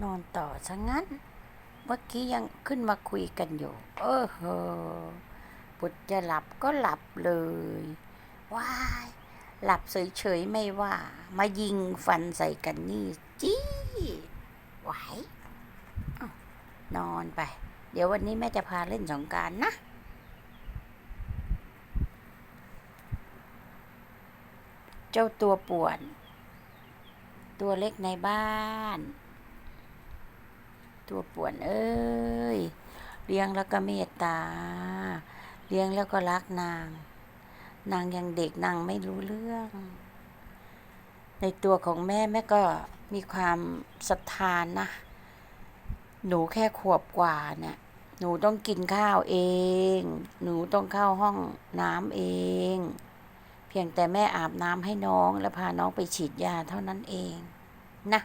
นอนต่อซะงั้น เมื่อกี้ยังขึ้นมาคุยกันอยู่ เออเหอปุดจะหลับก็หลับเลยว้ายหลับเฉยๆไม่ว่า มายิงฟันใส่กันนี่จี้ไหวนอนไป เดี๋ยววันนี้แม่จะพาเล่นสงการนะเจ้าตัวป่วน ตัวเล็กในบ้าน ตัวป่วนเอ้ย เลี้ยงแล้วก็เมตตา เลี้ยงแล้วก็รักนาง นางยังเด็กนางไม่รู้เรื่อง ในตัวของแม่แม่ก็มีความศรัทธานนะ หนูแค่ขวบกว่าเนี่ย หนูต้องกินข้าวเอง หนูต้องเข้าห้องน้ำเอง เพียงแต่แม่อาบน้ำให้น้องและพาน้องไปฉีดยาเท่านั้นเองนะ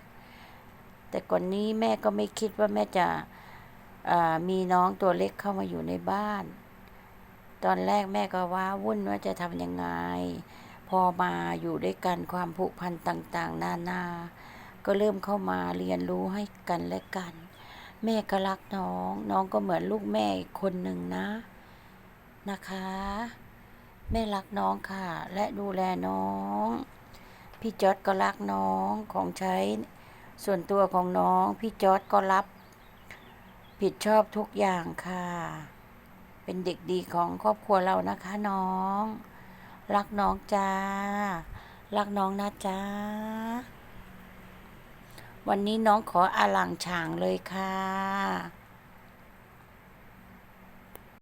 แต่ก่อนนี้แม่ก็ไม่คิดว่าแม่จะอ่อมีน้องตัวเล็กเข้ามาอยู่ในบ้าน ตอนแรกแม่ก็ว้าวุ่นว่าจะทำยังไง พอมาอยู่ด้วยกันความผูกพันต่างๆ นานา ก็เริ่มเข้ามาเรียนรู้ให้กันและกัน แม่ก็รักน้อง น้องก็เหมือนลูกแม่คนหนึ่งนะ นะคะ แม่รักน้องค่ะ และดูแลน้อง พี่จอดก็รักน้องของใช้ ส่วนตัวของน้องพี่จอร์ดก็รับ ผิดชอบทุกอย่างค่ะ เป็นเด็กดีของครอบครัวเรานะคะน้อง รักน้องจ้า รักน้องนะจ้า วันนี้น้องขออาลังฉางเลยค่ะ